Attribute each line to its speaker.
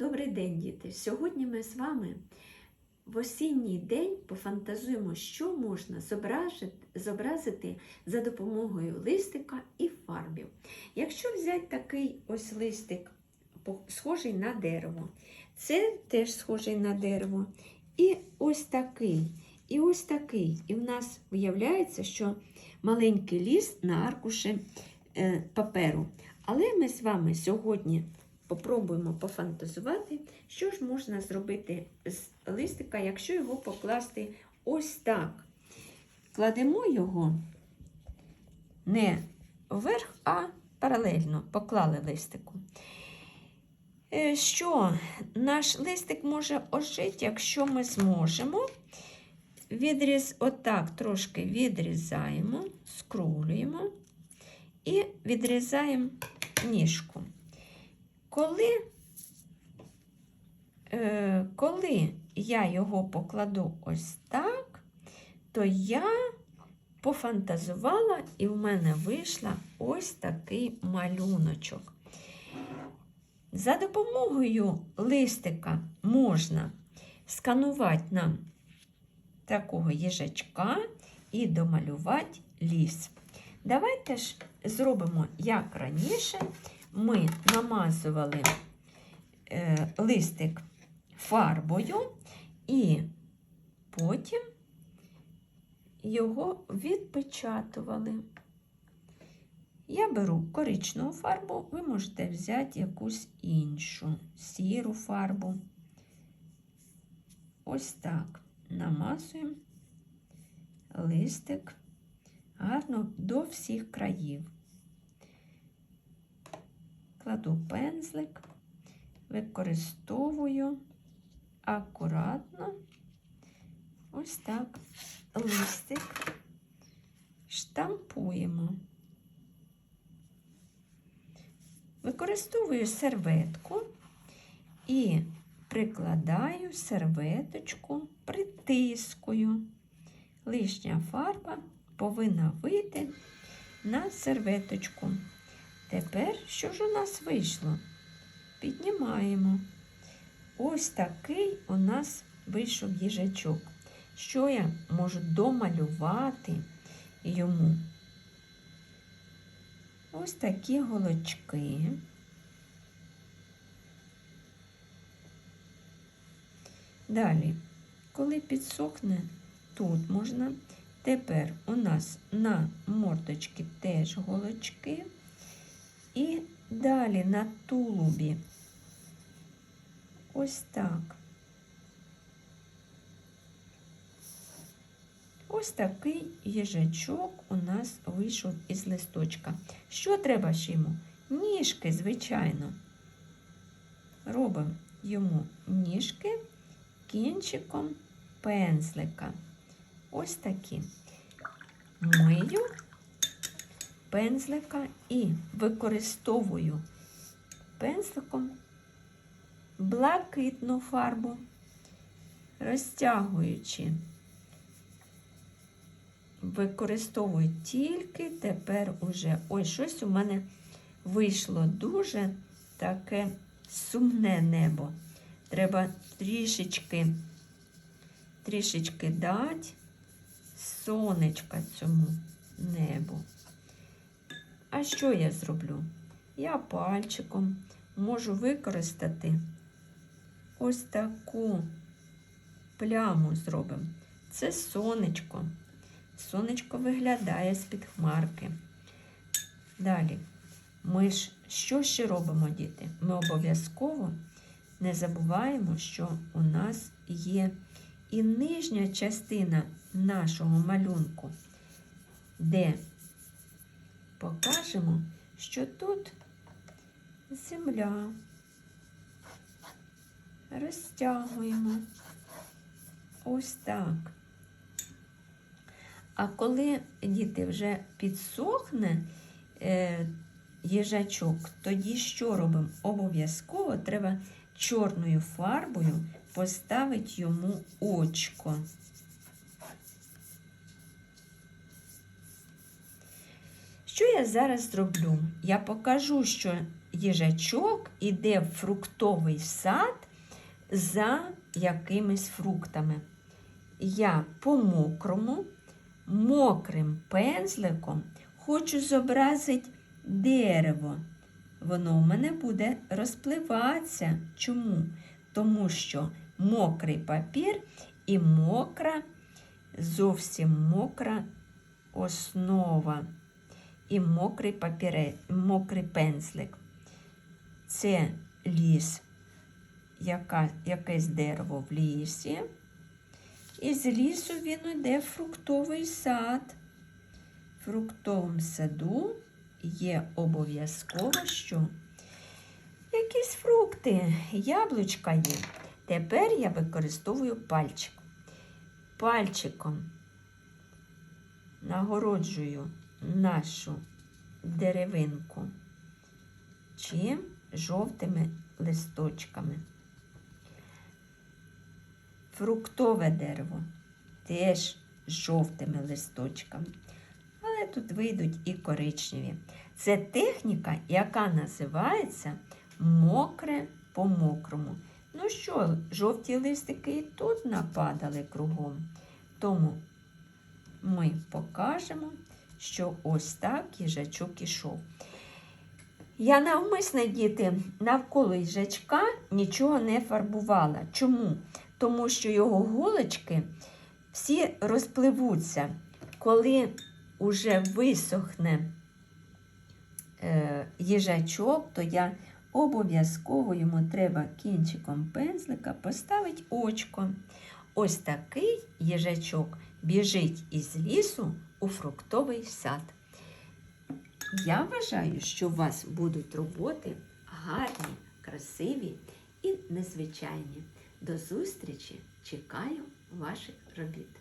Speaker 1: Добрий день, діти! Сьогодні ми з вами в осінній день пофантазуємо, що можна зобразити за допомогою листика і фарбів. Якщо взяти такий ось листик, схожий на дерево, це теж схожий на дерево. І ось такий, і ось такий. І в нас виявляється, що маленький ліст на аркуші е, паперу. Але ми з вами сьогодні попробуємо пофантазувати, що ж можна зробити з листика, якщо його покласти ось так. Кладемо його не вверх, а паралельно поклали листику. Е, Що наш листик може ожити, якщо ми зможемо. Відріз, отак трошки відрізаємо, скруглюємо і відрізаємо ніжку. Коли, е, коли я його покладу ось так, то я пофантазувала і в мене вийшла ось такий малюночок. За допомогою листика можна сканувати нам такого їжачка і домалювати ліс. Давайте ж зробимо, як раніше, ми намазували е, листик фарбою і потім його відпечатували. Я беру коричневу фарбу, ви можете взяти якусь іншу сіру фарбу. Ось так намазуємо листик гарно до всіх країв. Кладу пензлик, використовую акуратно ось так листик штампуємо. Використовую серветку і прикладаю серветочку, притискую. Лишня фарба повинна вийти на серветочку. Тепер що ж у нас вийшло? Піднімаємо. Ось такий у нас вийшов їжачок. Що я можу домалювати йому? Ось такі голочки. Далі, коли підсохне, тут можна. Тепер у нас на мордочці теж голочки. Далі на тулубі. Ось так. Ось такий їжачок у нас вийшов із листочка. Що треба ж йому? Ніжки, звичайно. Робимо йому ніжки кінчиком пензлика. Ось такі. Мию пензлика і використовую пензликом блакитну фарбу, розтягуючи, використовую тільки тепер уже. Ой, щось у мене вийшло дуже таке сумне небо. Треба трішечки, трішечки дати сонечка цьому небу. А що я зроблю? Я пальчиком можу використати ось таку пляму зробимо. Це сонечко. Сонечко виглядає з-під хмарки. Далі, ми ж що ще робимо, діти? Ми обов'язково не забуваємо, що у нас є і нижня частина нашого малюнку, де покажемо, що тут земля. Розтягуємо ось так. А коли діти вже підсохне е, їжачок, тоді що робимо? Обов'язково треба чорною фарбою поставити йому очко. Що я зараз зроблю? Я покажу, що їжачок іде в фруктовий сад за якимись фруктами. Я по мокрому, мокрим пензликом хочу зобразити дерево. Воно у мене буде розпливатися. Чому? Тому що мокрий папір і мокра, зовсім мокра основа. І мокрий папіре, мокрий пензлик. Це ліс, яка, якесь дерево в лісі. І з лісу він йде в фруктовий сад. В фруктовому саду є обов'язково що? Якісь фрукти, яблучка є. Тепер я використовую пальчик. Пальчиком нагороджую нашу деревинку чим жовтими листочками. Фруктове дерево теж з жовтими листочками. Але тут вийдуть і коричневі. Це техніка, яка називається мокре по мокрому. Ну що, жовті листики і тут нападали кругом. Тому ми покажемо, що ось так їжачок ішов. Я навмисно, діти, навколо їжачка нічого не фарбувала. Чому? Тому що його голочки всі розпливуться. Коли уже висохне е, їжачок, то я обов'язково йому треба кінчиком пензлика поставити очко. Ось такий їжачок біжить із лісу у фруктовий сад. Я вважаю, що у вас будуть роботи гарні, красиві і незвичайні. До зустрічі! Чекаю ваших робіт.